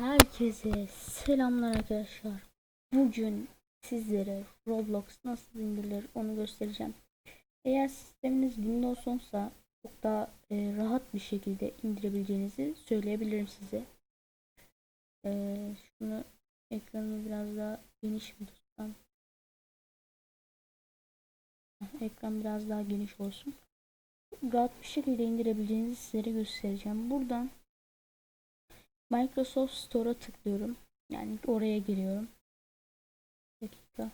Herkese selamlar arkadaşlar. Bugün sizlere Roblox nasıl indirilir onu göstereceğim. Eğer sisteminiz Windows 10'sa çok daha e, rahat bir şekilde indirebileceğinizi söyleyebilirim size. E, şunu ekranı biraz daha geniş mi tutsam? Ekran biraz daha geniş olsun. Rahat bir şekilde indirebileceğinizi sizlere göstereceğim. Buradan Microsoft Store'a tıklıyorum. Yani oraya giriyorum. Bir dakika.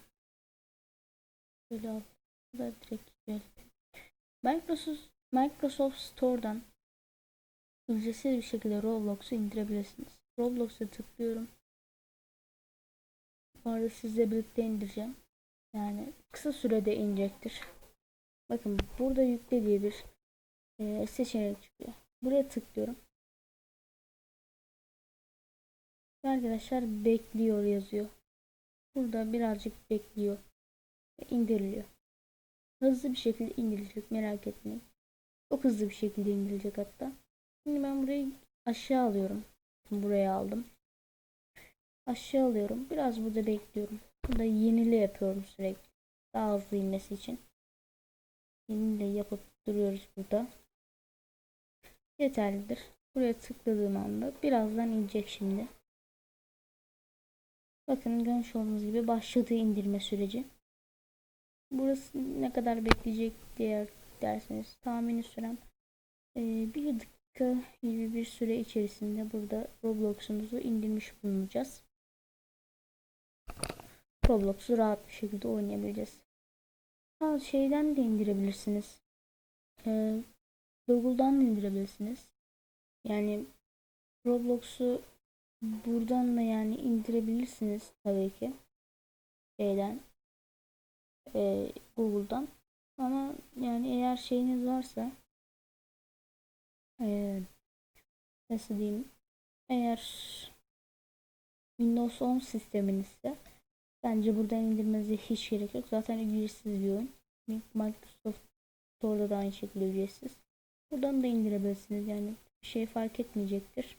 Böyle al. Da direkt gel. Microsoft Microsoft Store'dan ücretsiz bir şekilde Roblox'u indirebilirsiniz. Roblox'a tıklıyorum. Bu arada sizle birlikte indireceğim. Yani kısa sürede inecektir. Bakın burada yükle diye bir e, seçenek çıkıyor. Buraya tıklıyorum. Arkadaşlar bekliyor yazıyor. Burada birazcık bekliyor. indiriliyor. Hızlı bir şekilde indirilecek merak etmeyin. Çok hızlı bir şekilde indirilecek hatta. Şimdi ben burayı aşağı alıyorum. Buraya aldım. Aşağı alıyorum. Biraz burada bekliyorum. Burada yenile yapıyorum sürekli. Daha hızlı inmesi için. Yenile yapıp duruyoruz burada. Yeterlidir. Buraya tıkladığım anda birazdan inecek şimdi. Bakın görmüş olduğunuz gibi başladı indirme süreci. Burası ne kadar bekleyecek diye derseniz tahmini sürem e, bir dakika gibi bir süre içerisinde burada Roblox'umuzu indirmiş bulunacağız. Roblox'u rahat bir şekilde oynayabileceğiz. Ha, şeyden de indirebilirsiniz. Ee, Google'dan da indirebilirsiniz. Yani Roblox'u buradan da yani indirebilirsiniz tabii ki. Şeyden e, Google'dan. Ama yani eğer şeyiniz varsa e, nasıl diyeyim eğer Windows 10 sisteminizse bence buradan indirmenize hiç gerek yok. Zaten ücretsiz bir oyun. Microsoft Store'da da aynı şekilde ücretsiz. Buradan da indirebilirsiniz yani bir şey fark etmeyecektir.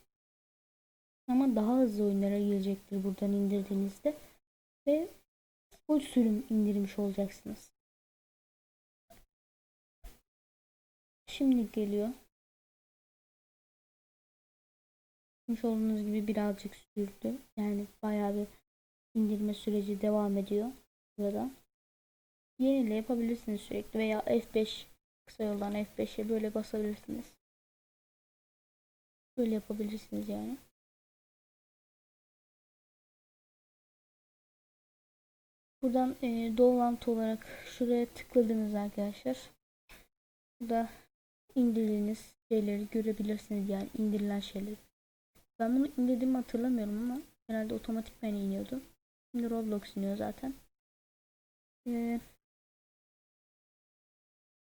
Ama daha hızlı oyunlara gelecektir buradan indirdiğinizde. Ve full sürüm indirmiş olacaksınız. Şimdi geliyor. Görmüş olduğunuz gibi birazcık sürdü. Yani bayağı bir indirme süreci devam ediyor burada. Yenile yapabilirsiniz sürekli veya F5 kısa yoldan F5'e böyle basabilirsiniz. Böyle yapabilirsiniz yani. Buradan e, download olarak şuraya tıkladınız arkadaşlar. Burada indirdiğiniz şeyleri görebilirsiniz yani indirilen şeyleri. Ben bunu indirdiğimi hatırlamıyorum ama herhalde otomatikman iniyordu. Şimdi Roblox iniyor zaten. Ee,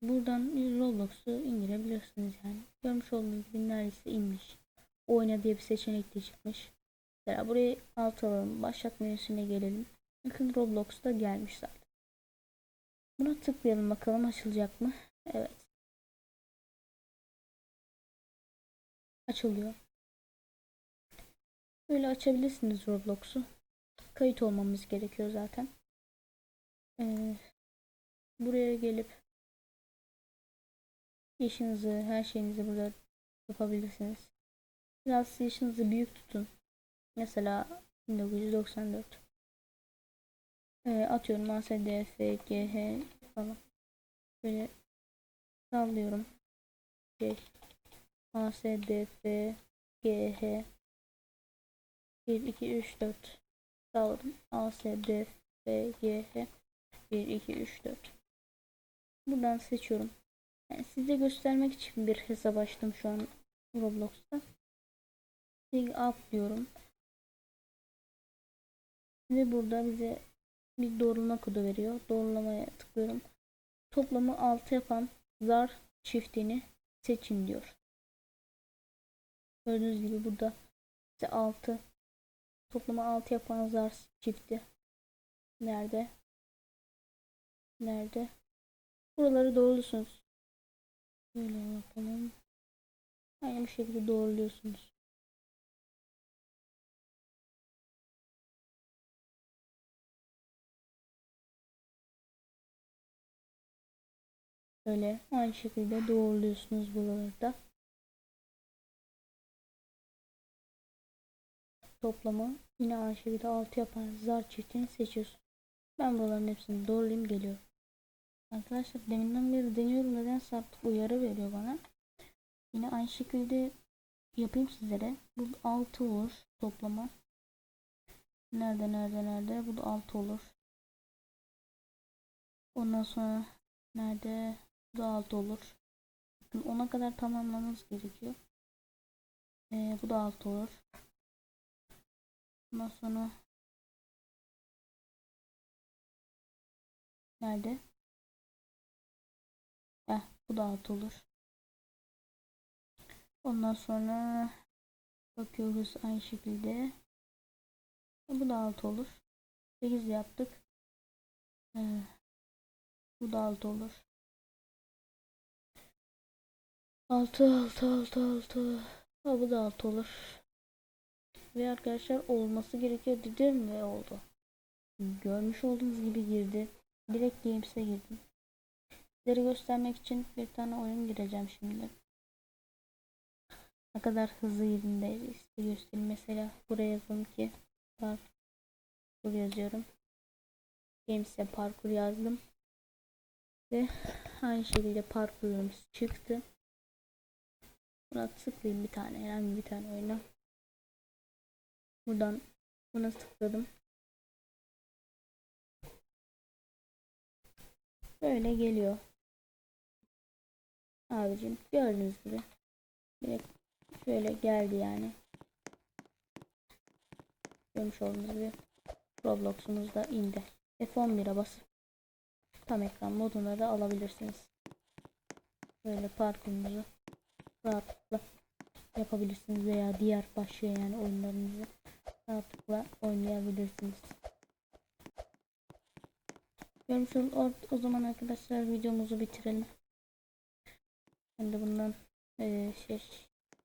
buradan Roblox'u indirebilirsiniz yani. Görmüş olduğunuz gibi neredeyse inmiş. Oyna diye bir seçenek de çıkmış. Mesela burayı alt alalım. Başlat menüsüne gelelim. Bakın Roblox'ta gelmiş zaten. Buna tıklayalım bakalım açılacak mı? Evet. Açılıyor. Böyle açabilirsiniz Roblox'u. Kayıt olmamız gerekiyor zaten. Ee, buraya gelip yaşınızı, her şeyinizi burada yapabilirsiniz. Biraz yaşınızı büyük tutun. Mesela 1994. E, atıyorum A, S, D, F, G, H falan. Böyle sallıyorum. Şey. A, S, D, F, G, H 1, 2, 3, 4 salladım. A, S, D, F, G, H 1, 2, 3, 4 Buradan seçiyorum. Yani size göstermek için bir hesap açtım şu an Roblox'ta. Sig up diyorum. Ve burada bize bir doğrulama kodu veriyor. Doğrulamaya tıklıyorum. Toplamı 6 yapan zar çiftini seçin diyor. Gördüğünüz gibi burada size 6 toplamı 6 yapan zar çifti. Nerede? Nerede? Buraları doğruluyorsunuz. Böyle yapalım. Aynı şekilde doğruluyorsunuz. Böyle aynı şekilde doğruluyorsunuz buraları da. Toplamı yine aynı şekilde 6 yapan zar çiftini seçiyorsun. Ben buraların hepsini doğrulayayım geliyorum. Arkadaşlar deminden beri deniyorum nedense artık uyarı veriyor bana. Yine aynı şekilde yapayım sizlere. Bu 6 olur toplama. Nerede nerede nerede? Bu da 6 olur. Ondan sonra nerede? Bu da 6 olur. Bakın ona kadar tamamlamanız gerekiyor. Ee, bu da 6 olur. Ondan sonra nerede? Heh, bu da 6 olur. Ondan sonra bakıyoruz aynı şekilde. Bu da 6 olur. 8 yaptık. Ee, bu da 6 olur. 6 6 6 6. Ha, bu da 6 olur. Ve arkadaşlar olması gerekiyor dedim ve oldu. Görmüş olduğunuz gibi girdi. Direkt Games'e girdim. Sizlere göstermek için bir tane oyun gireceğim şimdi. Ne kadar hızlı yerinde size göstereyim. Mesela buraya yazalım ki parkur yazıyorum. Games'e parkur yazdım. Ve aynı şekilde parkurumuz çıktı. Buna tıklayayım bir tane. Herhangi bir tane oyuna. Buradan buna tıkladım. Böyle geliyor. Abicim gördüğünüz gibi. Direkt şöyle geldi yani. Görmüş olduğunuz gibi Roblox'umuz da indi. F11'e basıp tam ekran moduna da alabilirsiniz. Böyle parkurumuzu rahatlıkla yapabilirsiniz veya diğer başka yani oyunlarınızı rahatlıkla oynayabilirsiniz. Görmüş ol, o zaman arkadaşlar videomuzu bitirelim. Ben de bundan e, şey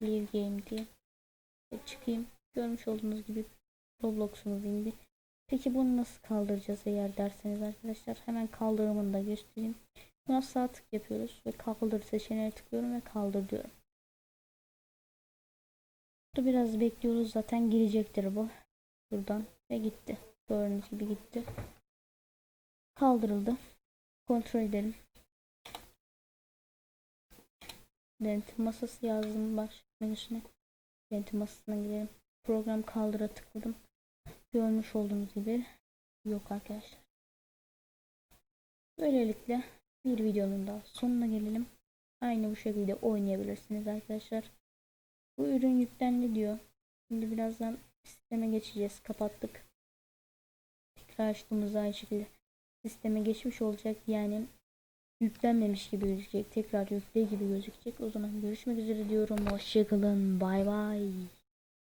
Live Game diye çıkayım. Görmüş olduğunuz gibi Roblox'umuz indi. Peki bunu nasıl kaldıracağız eğer derseniz arkadaşlar hemen kaldırımını da göstereyim. Buna sağ tık yapıyoruz ve kaldır seçeneğe tıklıyorum ve kaldır diyorum. Biraz bekliyoruz zaten girecektir bu. Buradan ve gitti. Gördüğünüz gibi gitti. Kaldırıldı. Kontrol edelim. Denetim masası yazdım baş menüsüne. Denetim masasına girelim. Program kaldıra tıkladım. Görmüş olduğunuz gibi yok arkadaşlar. Böylelikle bir videonun da sonuna gelelim. Aynı bu şekilde oynayabilirsiniz arkadaşlar. Bu ürün yüklendi diyor. Şimdi birazdan sisteme geçeceğiz. Kapattık. Tekrar açtığımızda aynı şekilde sisteme geçmiş olacak. Yani yüklenmemiş gibi gözükecek. Tekrar yüklü gibi gözükecek. O zaman görüşmek üzere diyorum. Hoşçakalın. Bay bay.